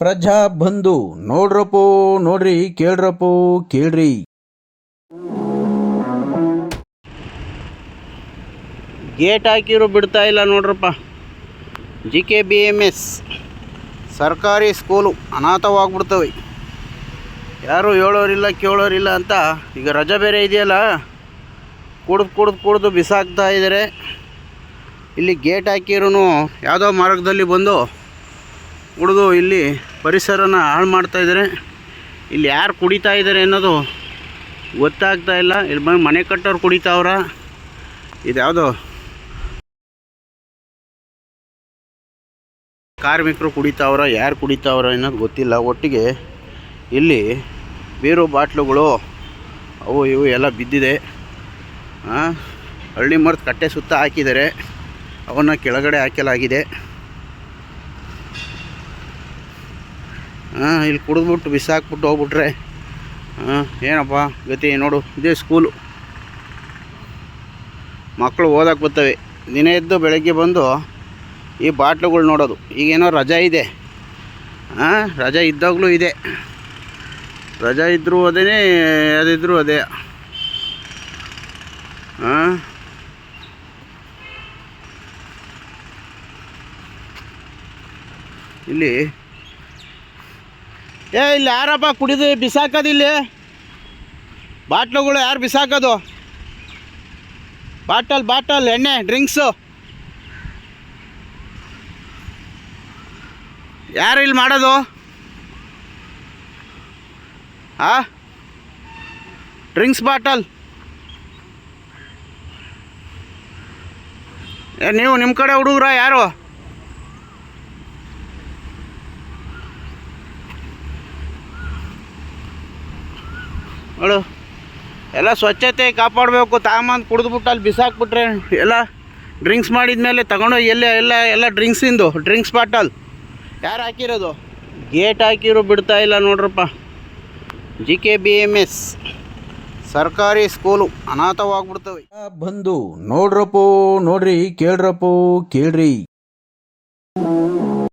ಪ್ರಜಾ ಬಂಧು, ನೋಡ್ರಪ್ಪೋ, ನೋಡ್ರಿ, ಕೇಳ್ರಪ್ಪೋ, ಕೇಳ್ರಿ. ಗೇಟ್ ಹಾಕಿರೋ ಬಿಡ್ತಾ ಇಲ್ಲ ನೋಡ್ರಪ್ಪ. G K B M S ಸರ್ಕಾರಿ ಸ್ಕೂಲು ಅನಾಥವಾಗ್ಬಿಡ್ತವೆ. ಯಾರು ಹೇಳೋರಿಲ್ಲ, ಕೇಳೋರಿಲ್ಲ ಅಂತ ಈಗ ರಜೆ ಬೇರೆ ಇದೆಯಲ್ಲ, ಕುಡ್ದು ಕುಡ್ದು ಕುಡ್ದು ಬಿಸಾಕ್ತಾ ಇದ್ದಾರೆ. ಇಲ್ಲಿ ಗೇಟ್ ಹಾಕಿರೂ ಯಾವುದೋ ಮಾರ್ಗದಲ್ಲಿ ಬಂದು ಕುಡಿದು ಇಲ್ಲಿ ಪರಿಸರನ ಹಾಳು ಮಾಡ್ತಾ ಇದ್ದಾರೆ. ಇಲ್ಲಿ ಯಾರು ಕುಡಿತಾ ಇದ್ದಾರೆ ಅನ್ನೋದು ಗೊತ್ತಾಗ್ತಾ ಇಲ್ಲ. ಇಲ್ಲಿ ಬಂದು ಮನೆ ಕಟ್ಟೋರು ಕುಡಿತಾವ್ರ ಇದ್ಯಾವುದು ಯಾವುದೋ ಕಾರ್ಮಿಕರು ಕುಡಿತಾವ್ರ ಯಾರು ಕುಡಿತಾವ್ರ ಅನ್ನೋದು ಗೊತ್ತಿಲ್ಲ. ಒಟ್ಟಿಗೆ ಇಲ್ಲಿ ಬೀರು ಬಾಟ್ಲುಗಳು ಅವು ಇವು ಎಲ್ಲ ಬಿದ್ದಿದೆ. ಹಳ್ಳಿ ಮರದ ಕಟ್ಟೆ ಸುತ್ತ ಹಾಕಿದ್ದಾರೆ. ಅವನ್ನ ಕೆಳಗಡೆ ಹಾಕಲಾಗಿದೆ. ಹಾಂ, ಇಲ್ಲಿ ಕುಡಿದ್ಬಿಟ್ಟು ಬಿಸಾಕ್ಬಿಟ್ಟು ಹೋಗ್ಬಿಟ್ರೆ. ಹಾಂ, ಏನಪ್ಪ, ಗತಿ ನೋಡು, ಇದೇ ಸ್ಕೂಲು ಮಕ್ಕಳು ಓದಕ್ಕೆ ಬರ್ತವೆ. ದಿನ ಎದ್ದು ಬೆಳಗ್ಗೆ ಬಂದು ಈ ಬಾಟ್ಲುಗಳು ನೋಡೋದು. ಈಗೇನೋ ರಜಾ ಇದೆ. ಹಾಂ, ರಜಾ ಇದ್ದಾಗಲೂ ಇದೆ. ರಜಾ ಇದ್ದರೂ ಅದೇ ಅದಿದ್ದರೂ ಅದೇ. ಹಾಂ. ಇಲ್ಲಿ ಏ, ಇಲ್ಲಿ ಯಾರಪ್ಪ ಕುಡಿದು ಬಿಸಾಕೋದು ಇಲ್ಲಿ? ಬಾಟ್ಲುಗಳು ಯಾರು ಬಿಸಾಕೋದು? ಬಾಟಲ್ ಬಾಟಲ್, ಎಣ್ಣೆ, ಡ್ರಿಂಕ್ಸು. ಯಾರು ಇಲ್ಲಿ ಮಾಡೋದು? ಆ? Drinks bottle. ಏ, ನೀವು ನಿಮ್ಮ ಕಡೆ ಹುಡುಗ್ರ ಯಾರು? ನೋಡು. ಎಲ್ಲ ಸ್ವಚ್ಛತೆ ಕಾಪಾಡಬೇಕು. ತಾಮಂದು ಕುಡಿದ್ಬಿಟ್ಟು ಅಲ್ಲಿ ಬಿಸಾಕ್ಬಿಟ್ರೆ ಎಲ್ಲ ಡ್ರಿಂಕ್ಸ್ ಮಾಡಿದ್ಮೇಲೆ ತಗೊಂಡೋಗಿ ಎಲ್ಲ ಎಲ್ಲ ಎಲ್ಲ ಡ್ರಿಂಕ್ಸಿಂದು ಡ್ರಿಂಕ್ಸ್ ಬಾಟಲ್ ಯಾರು ಹಾಕಿರೋದು? ಗೇಟ್ ಹಾಕಿರೋ ಬಿಡ್ತಾ ಇಲ್ಲ ನೋಡ್ರಪ್ಪ. G K B M S ಸರ್ಕಾರಿ ಸ್ಕೂಲು ಅನಾಥವಾಗ್ಬಿಡ್ತವೆ. ಬಂದು ನೋಡ್ರಪ್ಪೋ, ನೋಡ್ರಿ, ಕೇಳ್ರಪ್ಪೋ, ಕೇಳ್ರಿ.